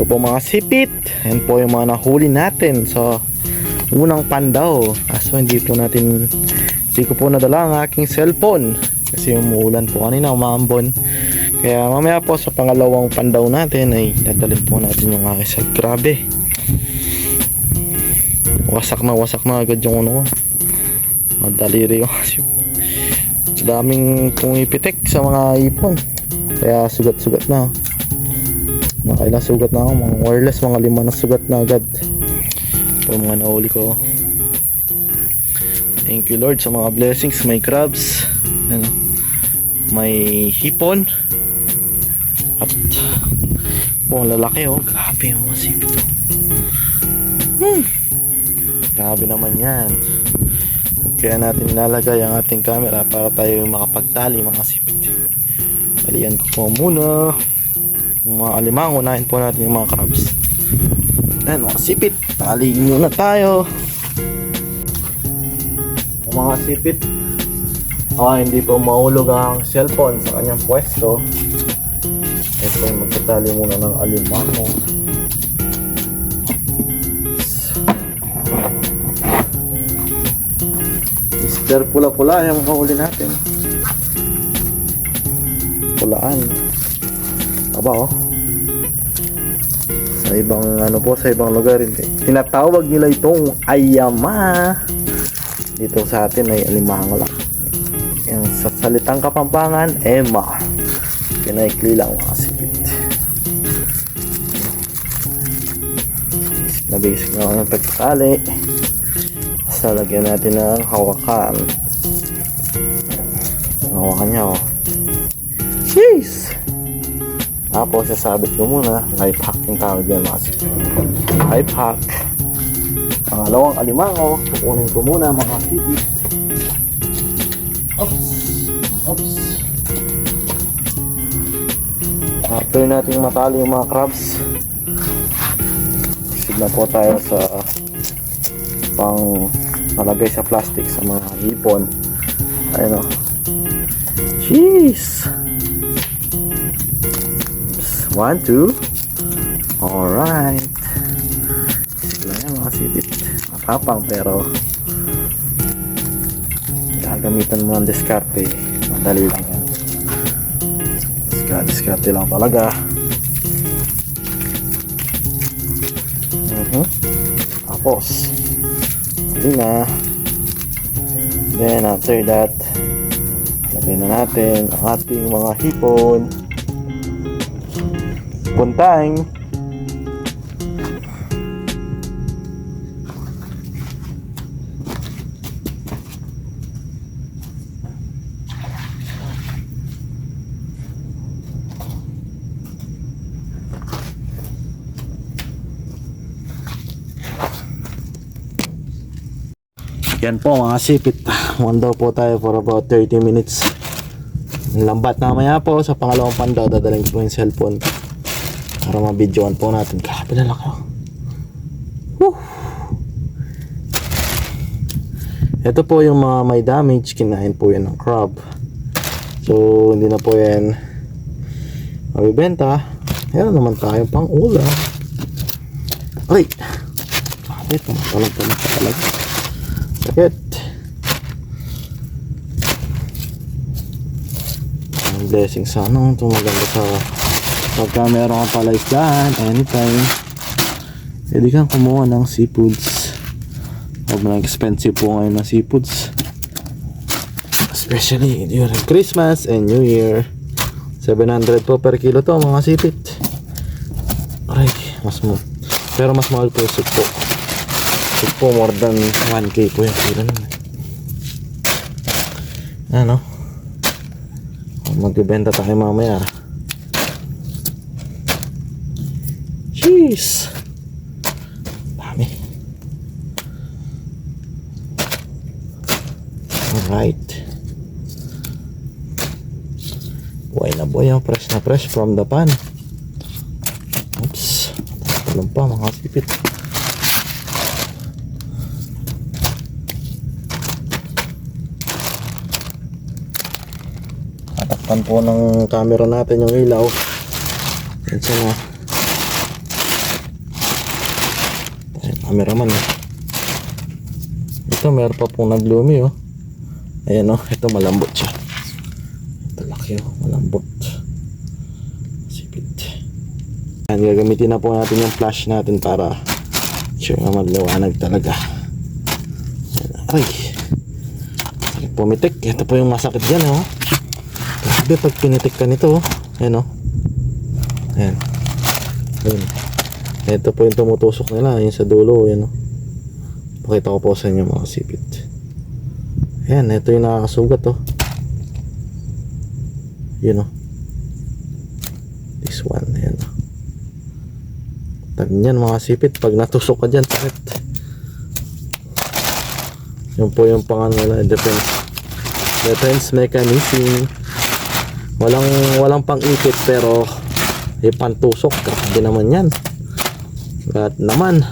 Ito po mga sipit. Yan po yung mga nahuli natin sa unang pandaw. Kaso hindi po natin, hindi ko po nadala ang aking cellphone. Kasi umuulan po kanina, umambon. Kaya mamaya po sa pangalawang pandaw natin ay dadalhin po natin yung aking cell. Grabe. Wasak na wasak na agad yung ano ko. Madaliri yung daming pumipitik sa mga ipon. Kaya sugat-sugat na. Nakailang sugat na ako. Mga more or less mga lima na sugat na agad. Ito mga nahuli ko. Thank you Lord sa mga blessings. May crabs. Ano, may hipon. At po, ang lalaki oh. Grabe yung mga sipit oh. Hmm. Grabe naman yan. Kaya natin nilalagay ang ating camera para tayo makapagtali mga sipit. Talian ko po muna. Yung mga alimang, unahin po natin yung mga crabs. Ayan mga sipit, tali muna tayo. Yung mga sipit, ah, hindi po maulog ang cellphone sa kanyang pwesto. Ito yung magtatali muna ng alimango. Mr. Pula-pula yung mahuli natin. Pulaan. Aba oh. Sa ibang ano po, sa ibang lugar. Tinatawag nila itong ayama. Dito sa atin ay alimango lang. Yung sa salitang kapampangan, Emma. Pinaikli lang mga sipit. Basic na basic na ako ng pagkakali. Basta lagyan natin ng hawakan. Ang hawakan niya oh. Jeez! Tapos sasabit ko muna. Life hack yung tawag dyan mga sipit. Life hack. Pangalawang alimango. Kukunin ko muna mga sipit. Oops. Oops. After natin matali yung mga crabs, proceed na po tayo sa pang nalagay sa plastic sa mga hipon. Ayun o. Jeez! One, two. Alright. Isip lang yan mga sipit. Matapang pero gagamitan mo ng diskarte. Madali lang yan. Diskarte, diskarte lang talaga. Mhm. Tapos, huli na. Then, after that, lagyan na natin ang ating mga hipon. Puntang. Yan po mga sipit. One daw po tayo for about 30 minutes. Lambat na maya po sa pangalawang pandaw. Dadalhin ko po yung cellphone. Para mabidyoan po natin. Grabe na lang Woo! Ito po yung mga may damage. Kinain po yan ng crab. So, hindi na po yan mabibenta. Meron naman tayo pang ulam. Ay! Grabe, tumatalag ka na talaga. Sakit. Blessing sa ano, ito maganda sa pagka meron kang pala isdahan, anytime. Pwede kang kumuha ng seafoods. Huwag na expensive po ngayon ng seafoods. Especially during Christmas and New Year. 700 po per kilo to mga sipit. Aray, mas mo. Pero mas mahal po yung soup po. Soup po more than 1k po yung kilo nun. Ano? Magbibenta tayo mamaya. Jeez! Dami. Alright. Buhay na buhay ang fresh na fresh from the pan. Oops. Tulong pa mga sipit. Tatakpan po ng camera natin yung ilaw. Siya na. Cameraman. Ito, meron pa pong naglumi, oh. Ayan, oh. Ito, malambot siya. Ito, laki, oh. Malambot. Sipit. Ayan, gagamitin na po natin yung flash natin para sure na magliwanag talaga. Ayan. Sakit pumitik. Ito po yung masakit dyan, oh. Grabe, pag pinitik ka nito, oh. Ayan, oh. Ayan. Ayan. Ito po yung tumutusok nila, yung sa dulo, yan o. Pakita ko po sa inyo mga sipit. Ayan, ito yung nakakasugat oh. Yun o. This one, ayan o. Tag niyan mga sipit, pag natusok ka dyan, sakit. Yun po yung pangalan nila, defense. Defense mechanism. Walang, walang pang-ikit pero yung pantusok, grabe naman yan. At naman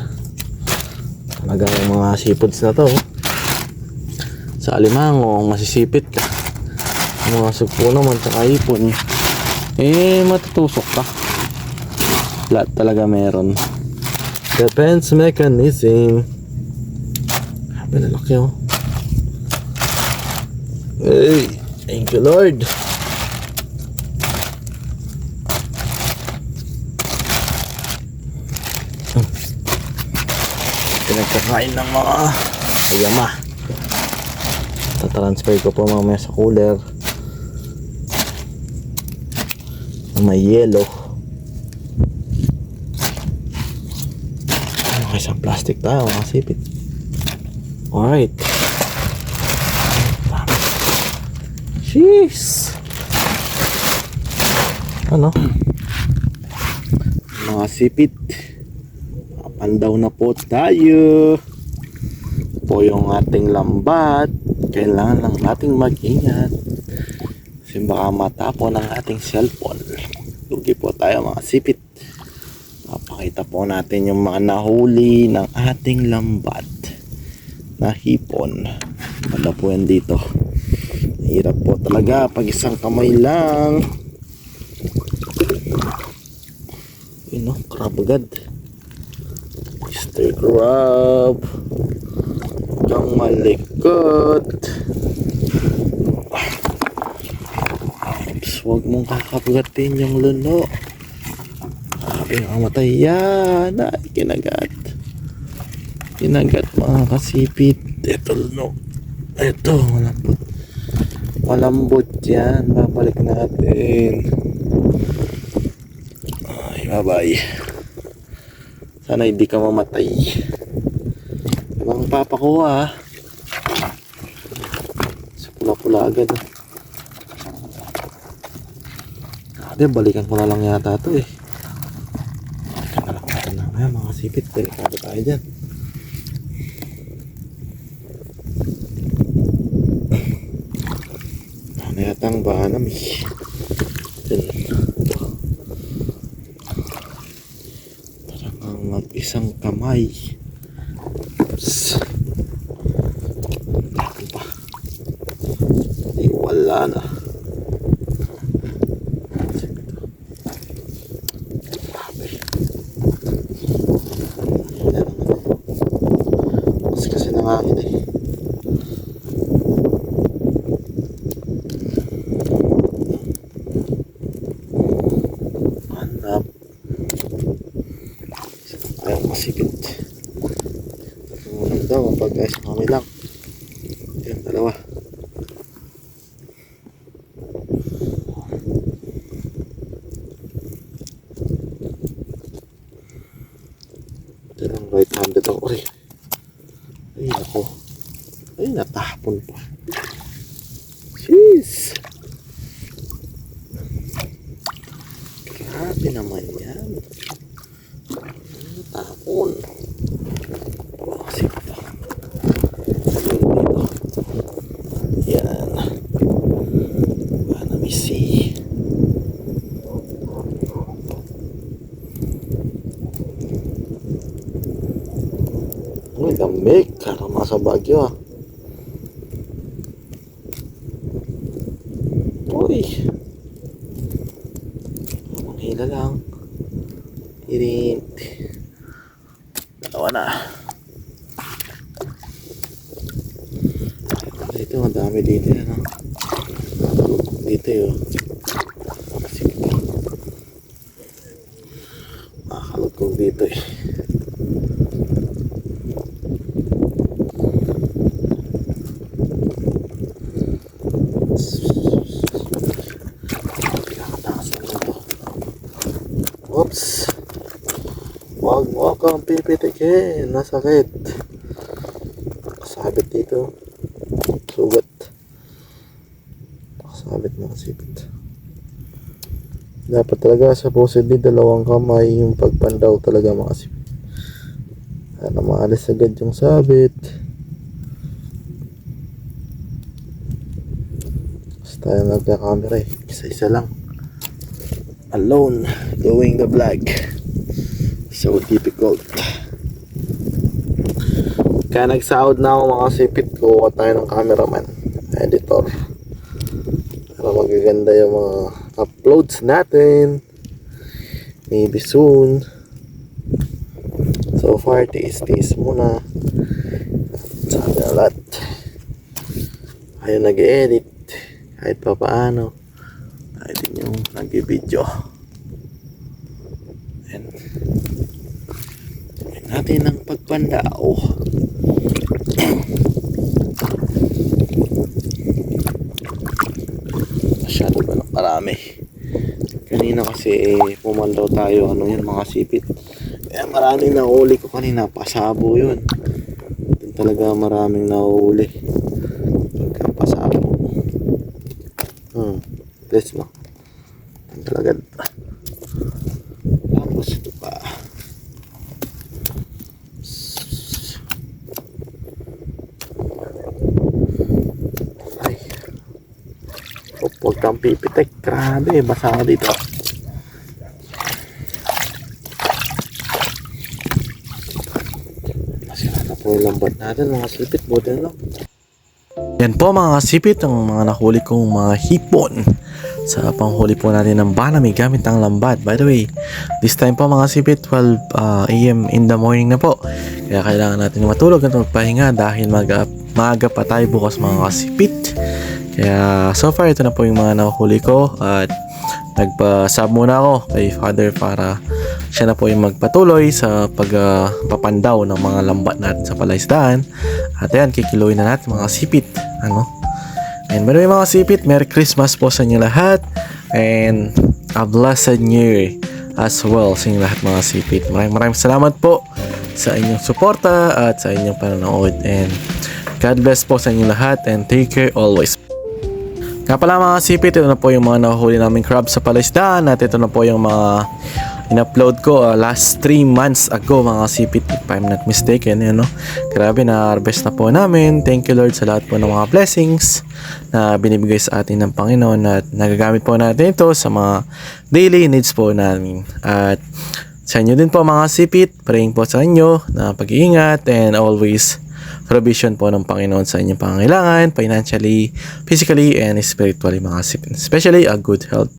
talaga yung mga seafoods na to sa alimango masisipit ka. Mga sugpo naman tsaka ipon. Eh matutusok ka. Lahat talaga meron. Defense mechanism. Sabi na laki oh. Hey thank you lord pinagkakain ng mga ayama. Tatransfer ko po mamaya sa cooler. May yellow ano isang plastic tayo mga sipit. Alright. Jeez! Ano? Mga sipit Pandaw na po tayo. Po yung ating lambat. Kailangan lang nating mag-ingat. Kasi baka matapon ang ating cellphone. Lugi po tayo mga sipit. Papakita po natin yung mga nahuli ng ating lambat na hipon. Wala po yan dito. Hirap po talaga pag isang kamay lang. Yun no, crab agad. Mr. Crab. Kang malikot. Huwag mong kakapgatin yung luno. Sabi mamatay yan. Ay, kinagat. Kinagat mga kasipit. Ito luno. Ito, malambot. Malambot yan. Babalik natin. Ay, bye-bye. Sana hindi ka mamatay. Ibang papakuha ah. Sa pula-pula agad. Grabe, balikan ko na lang yata to eh. Balikan na lang natin na ngayon mga sipit. Delikado tayo dyan. Ano yata ang bahanam eh. Dyan. Parang ang pa. Ay, wala na. Grabe. Wala naman eh. Mas kasi nangangin eh. Hanap. Ayaw masigit. Kapag guys kami lang. Yan, dalawa. Ito lang right handed ako. Ay, ay ako. Ay, natapon pa. Jeez. Grabe naman yan. Tapon. sa ah. Uy! Ang hila lang. Irint. Dalawa na. Dito, ang dami dito. Ano? Dito yun. Makakalot kong dito eh. Wag mo akong pipitikin. Nasakit. Sabit dito. Sugat. Sabit na kasipit. Dapat talaga supposedly dalawang kamay yung pagpandaw talaga makasipit. Para maalis agad yung sabit. Basta tayo nagka-camera eh. Isa-isa lang. Alone. Doing the vlog. So difficult. Kaya nagsahod na ako mga sipit ko tayo ng cameraman, editor. Para magaganda yung mga uploads natin. Maybe soon. So far, tiis-tiis muna. Sabi na lahat. Ayaw nag-edit. Kahit pa paano. Tayo din yung nag-video. And Gawin natin ang pagpandao. Masyado ba ng marami? Kanina kasi eh, tayo, ano yun, mga sipit. Kaya maraming nahuli ko kanina, pasabo yun. Talaga maraming nahuli. Pagka pasabo. Hmm, bless mo. Talaga. Tapos ito pa. Ay. Oh, huwag kang pipitek. Grabe, basa ka dito. Nasira na po yung lambat natin, mga sipit. Buti na. Yan po mga kasipit ang mga nahuli kong mga hipon sa panghuli po natin ng banami gamit ang lambat. By the way, this time po mga kasipit 12 uh, a.m. in the morning na po. Kaya kailangan natin matulog at magpahinga dahil mag maaga pa tayo bukas mga kasipit. Kaya so far ito na po yung mga nahuli ko at nagpa-sub muna ako kay father para siya na po yung magpatuloy sa pagpapandaw ng mga lambat natin sa palaisdaan. At ayan, kikiluin na natin mga sipit. Ano? And by the way mga sipit, Merry Christmas po sa inyo lahat. And a blessed New Year as well sa inyo lahat mga sipit. Maraming maraming salamat po sa inyong suporta at sa inyong panonood. And God bless po sa inyo lahat and take care always. Nga pala mga sipit, ito na po yung mga nahuhuli naming crabs sa palaisdaan at ito na po yung mga in-upload ko uh, last 3 months ago mga sipit if I'm not mistaken you know? grabe na harvest na po namin thank you Lord sa lahat po ng mga blessings na binibigay sa atin ng Panginoon at nagagamit po natin ito sa mga daily needs po namin at sa inyo din po mga sipit praying po sa inyo na pag-iingat and always provision po ng Panginoon sa inyong pangangailangan financially, physically, and spiritually mga sipit especially a good health